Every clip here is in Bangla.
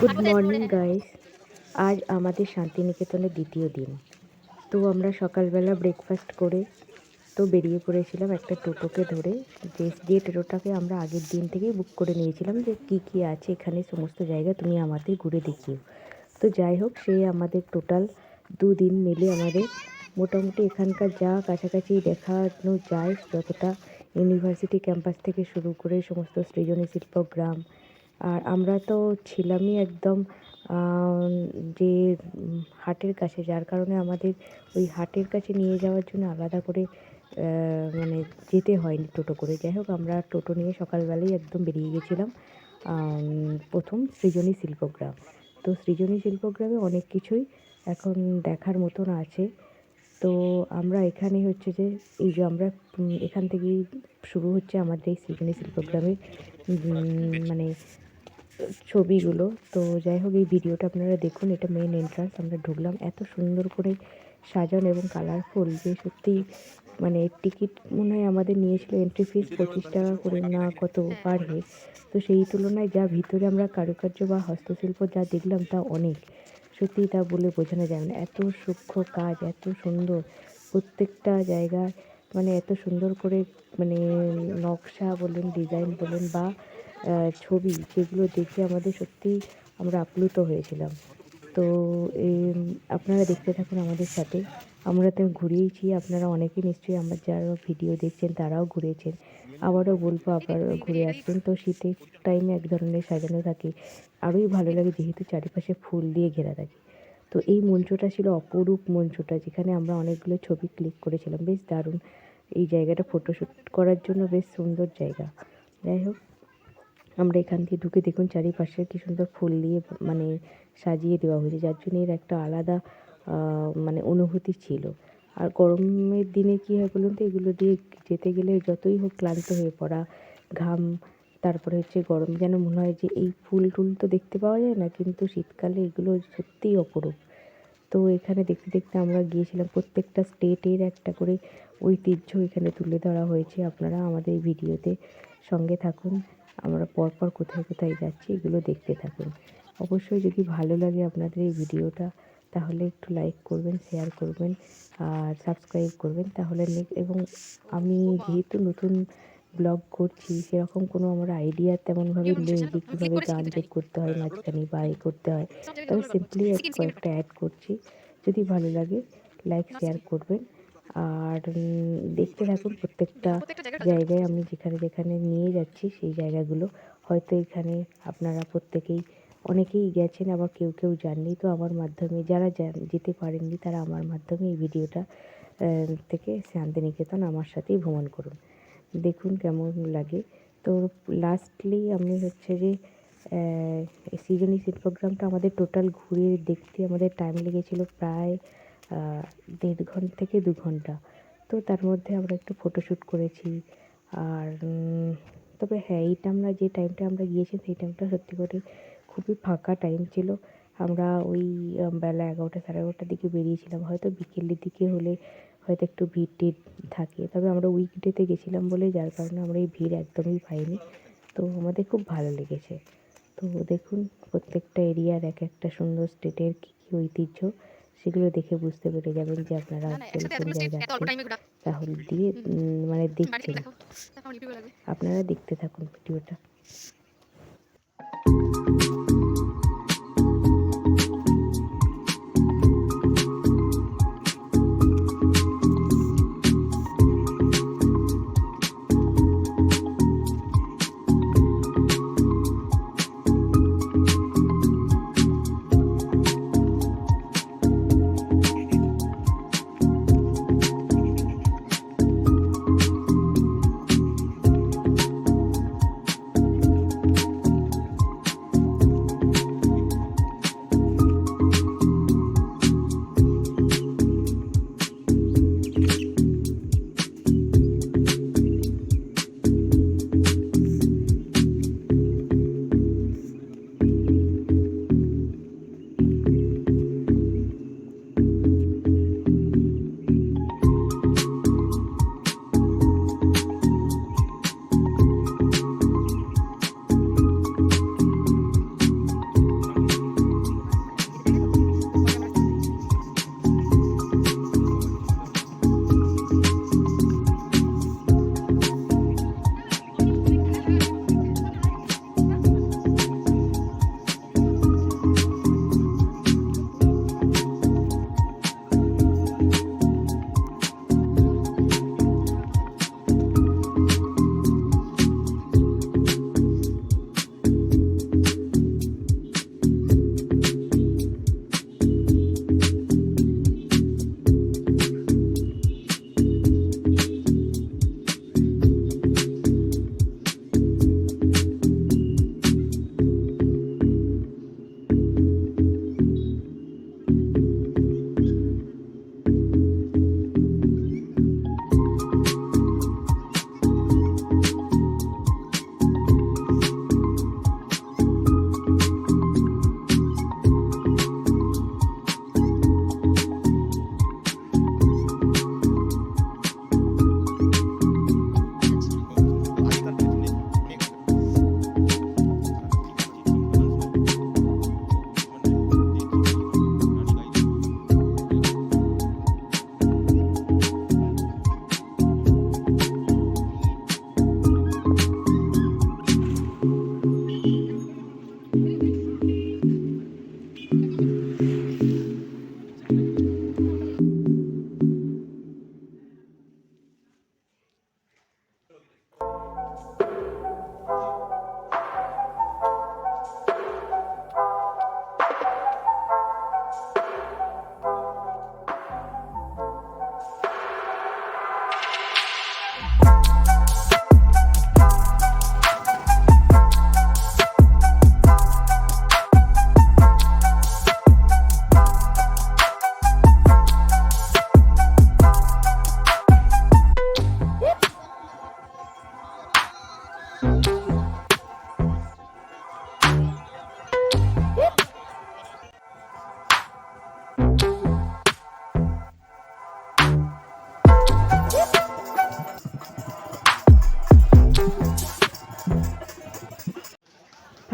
গুড মর্নিং গাইস আজ আমাদের শান্তিনিকেতনের দ্বিতীয় দিন। তো আমরা সকালবেলা ব্রেকফাস্ট করে তো বেরিয়ে পড়েছিলাম একটা টোটোকে ধরে। যে যে টোটোটাকে আমরা আগের দিন থেকেই বুক করে নিয়েছিলাম যে কী কী আছে এখানে সমস্ত জায়গা তুমি আমাদের ঘুরে দেখিও। তো যাই হোক সে আমাদের টোটাল দুদিন মিলে আমাদের মোটামুটি এখানকার যা কাছাকাছি দেখানো যায় যতটা ইউনিভার্সিটি ক্যাম্পাস থেকে শুরু করে সমস্ত সৃজনী শিল্প গ্রাম আর আমরা তো ছিলামই একদম যে হাটের কাছে, যার কারণে আমাদের ওই হাটের কাছে নিয়ে যাওয়ার জন্য আলাদা করে মানে যেতে হয়নি টোটো করে। যাই হোক, আমরা টোটো নিয়ে সকালবেলায় একদম বেরিয়ে গেছিলাম প্রথম সৃজনী শিল্পগ্রাম। তো সৃজনী শিল্পগ্রামে অনেক কিছুই এখন দেখার মতন আছে। তো আমরা এখানে হচ্ছে যে, এই যে আমরা এখান থেকেই শুরু হচ্ছে আমাদের এই সৃজনী শিল্পগ্রামের মানে ছবিগুলো। তো যাই হোক এই ভিডিওটা আপনারা দেখুন, এটা মেন এন্ট্রান্স আমরা ঢুকলাম, এত সুন্দর করে সাজানো এবং কালারফুল যে সত্যি মানে টিকিট মনে হয় আমাদের নিয়েছিল এন্ট্রি ফিস পঁচিশ টাকা করে না কত পার হেড তো সেই তুলনায় যা ভিতরে আমরা কারুকার্য বা হস্তশিল্প যা দেখলাম তা অনেক। সত্যি তা বলে বোঝানো যাবে না। এত সূক্ষ্ম কাজ, এত সুন্দর। প্রত্যেকটা জায়গায় মানে এত সুন্দর করে মানে নকশা বলেন ডিজাইন বলেন বা ছবি যেগুলো দেখে আমাদের সত্যি আমরা আপ্লুত হয়েছিলাম। তো আপনারা দেখতে থাকুন আমাদের সাথে। আমরা তো ঘুরিয়েছি, আপনারা অনেকে নিশ্চয়ই আমার যারা ভিডিও দেখছেন তারাও ঘুরেছেন। আবারও বলব, আবার ঘুরে আসবেন। তো শীতের টাইমে এক ধরনের সাজানো থাকে। আরোই ভালো লাগে যেহেতু চারিপাশে ফুল দিয়ে ঘেরা থাকে। তো এই মঞ্চটা ছিল অপরূপ মঞ্চটা, যেখানে আমরা অনেকগুলো ছবি ক্লিক করেছিলাম। বেশ দারুণ এই জায়গাটা ফটোশ্যুট করার জন্য বেশ সুন্দর জায়গা। যাই হোক। আমরা এখান থেকে ঢুকে দেখুন চারিপাশে কি সুন্দর ফুল দিয়ে মানে সাজিয়ে দেওয়া হয়েছে। যার জন্য এর একটা আলাদা মানে অনুভূতি ছিল। আর গরমের দিনে কী হয় বলুন তো, এগুলো দিয়ে যেতে গেলে যতই হোক ক্লান্ত হয়ে পড়া, ঘাম, তারপরে হচ্ছে গরম, যেন মনে হয় যে এই ফুল টুল তো দেখতে পাওয়া যায় না, কিন্তু শীতকালে এগুলো সত্যিই অপরূপ। তো এখানে দেখতে দেখতে আমরা গিয়েছিলাম, প্রত্যেকটা স্টেটের একটা করে ঐতিহ্য এখানে তুলে ধরা হয়েছে। আপনারা আমাদের ভিডিওতে সঙ্গে থাকুন। আমরা পরপর কোথায় কোথায় যাচ্ছি এগুলো দেখতে থাকুন। অবশ্যই যদি ভালো লাগে আপনাদের এই ভিডিওটা তাহলে একটু লাইক করবেন শেয়ার করবেন আর সাবস্ক্রাইব করবেন তাহলে এবং আমি যেহেতু নতুন ব্লগ করছি সেরকম কোনো আমার আইডিয়া তেমনভাবে নেই যে কীভাবে গান যোগ করতে হয় মাঝখানে বা এ করতে হয়। তবে সিম্পলি কয়েকটা অ্যাড করছি। যদি ভালো লাগে লাইক শেয়ার করবেন। আর দেখতে থাকুন প্রত্যেকটা জায়গায় আমি যেখানে যেখানে নিয়ে যাচ্ছি সেই জায়গাগুলো। হয়তো এখানে আপনারা প্রত্যেকেই অনেকেই গেছেন আবার কেউ কেউ যাননি। তো আমার মাধ্যমে যারা যান- যেতে পারেননি তারা আমার মাধ্যমে এই ভিডিওটা থেকে শান্তিনিকেতন আমার সাথেই ভ্রমণ করুন। দেখুন কেমন লাগে। তো লাস্টলি আমি হচ্ছে যে সৃজনী শিল্পগ্রামটা আমাদের টোটাল ঘুরে দেখতে আমাদের টাইম লেগেছিল প্রায় দেড় ঘণ্টা থেকে দু ঘণ্টা। তো তার মধ্যে আমরা একটু ফটোশ্যুট করেছি। আর তবে হ্যাঁ এইটা আমরা যে টাইমটা আমরা গিয়েছি সেই টাইমটা সত্যি করে খুবই ফাঁকা টাইম ছিল। আমরা ওই বেলা এগারোটা, সাড়ে এগারোটার দিকে বেরিয়েছিলাম। হয়তো বিকেলের দিকে হলে হয়তো একটু ভিড় টিড় থাকে। তবে আমরা উইকডেতে গেছিলাম বলে যার কারণে আমরা এই ভিড় একদমই পাইনি। তো আমাদের খুব ভালো লেগেছে। তো দেখুন, প্রত্যেকটা এরিয়ার এক একটা সুন্দর স্টেটের কী কী ঐতিহ্য। সেগুলো দেখে বুঝতে পেরে যাবেন যে আপনারা না কোন তাহলে দিয়ে উম, মানে দেখছেন। আপনারা দেখতে থাকুন ভিডিওটা।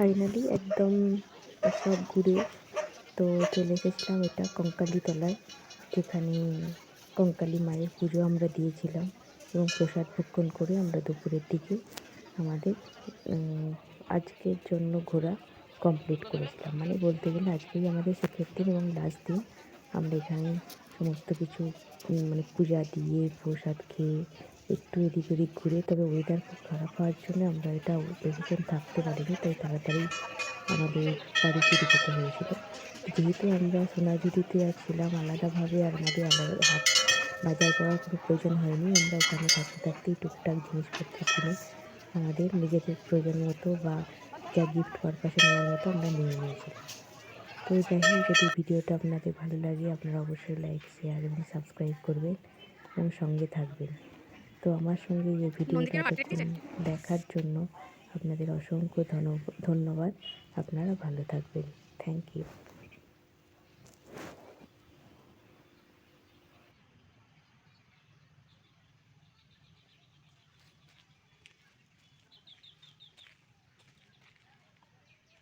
ফাইনালি একদম সব ঘুরে তো চলে এসেছিলাম এটা কঙ্কালি তলায়, যেখানে কঙ্কালি মায়ের পুজো আমরা দিয়েছিলাম এবং প্রসাদ ভক্ষণ করে আমরা দুপুরের দিকে আমাদের আজকের জন্য ঘোরা কমপ্লিট করেছিলাম। মানে বলতে গেলে আজকেই আমাদের শেষের দিন এবং লাস্ট দিন আমরা এখানে সমস্ত কিছু মানে পূজা দিয়ে প্রসাদ খেয়ে একটু এদিক ওদিক ঘুরে, তবে ওয়েদার খুব খারাপ হওয়ার জন্য আমরা এটা বেশিক্ষণ থাকতে পারিনি, তাই তাড়াতাড়ি আমাদের বাড়ি ফিরে যেতে হয়েছিল। যেহেতু আমরা সোনাঝুরিতে আর ছিলাম আলাদাভাবে আর আমাদের আলাদা হাত বাজার করার কোনো প্রয়োজন হয়নি, আমরা ওখানে থাকতে থাকতেই টুকটাক জিনিসপত্র কিনে আমাদের নিজেদের প্রয়োজন মতো বা যা গিফট পারপাসে নেওয়ার মতো আমরা নিয়ে নিয়েছিলাম তো যাই হোক, যদি ভিডিওটা আপনাদের ভালো লাগে, আপনারা অবশ্যই লাইক শেয়ার এবং সাবস্ক্রাইব করবেন এবং সঙ্গে থাকবেন। তো আমার সঙ্গে এই ভিডিওটা দেখার জন্য আপনাদের অসংখ্য ধন্য- ধন্যবাদ। আপনারা ভালো থাকবেন। Thank you